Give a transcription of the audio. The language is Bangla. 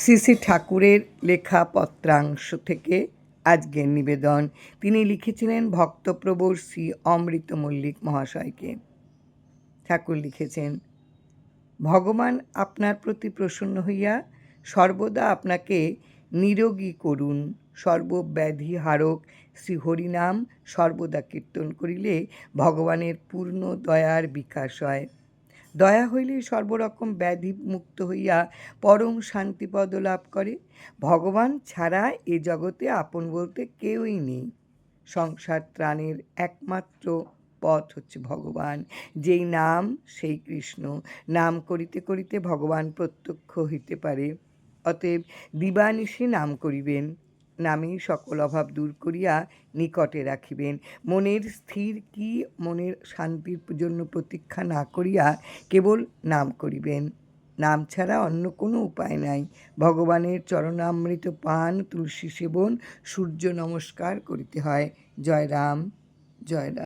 শ্রী ঠাকুরের লেখা পত্রাংশ থেকে আজকের নিবেদন। তিনি লিখেছিলেন ভক্তপ্রবর শ্রী অমৃত মল্লিক মহাশয়কে। ঠাকুর লিখেছেন, ভগবান আপনার প্রতি প্রসন্ন হইয়া সর্বদা আপনাকে নিরোগী করুন। সর্বব্যাধি হারক শ্রী হরিনাম সর্বদা কীর্তন করিলে ভগবানের পূর্ণ দয়ার বিকাশ হয়। দয়া হইলেই সর্বরকম ব্যাধি মুক্ত হইয়া পরম শান্তিপদ লাভ করে। ভগবান ছাড়া এ জগতে আপন বলতে কেউই নেই। সংসার ত্রাণের একমাত্র পথ হচ্ছে ভগবান। যেই নাম সেই কৃষ্ণ। নাম করিতে করিতে ভগবান প্রত্যক্ষ হইতে পারে। অতএব দিবানিশি নাম করিবেন। নামেই সকল অভাব দূর করিয়া নিকটে রাখিবেন। মনের স্থির কি, মনের শান্তির জন্য প্রতীক্ষা না করিয়া কেবল নাম করিবেন। নাম ছাড়া অন্য কোনো উপায় নাই। ভগবানের চরণামৃত পান, তুলসী সেবন, সূর্য নমস্কার করিতে হয়। জয় রাম জয় রাম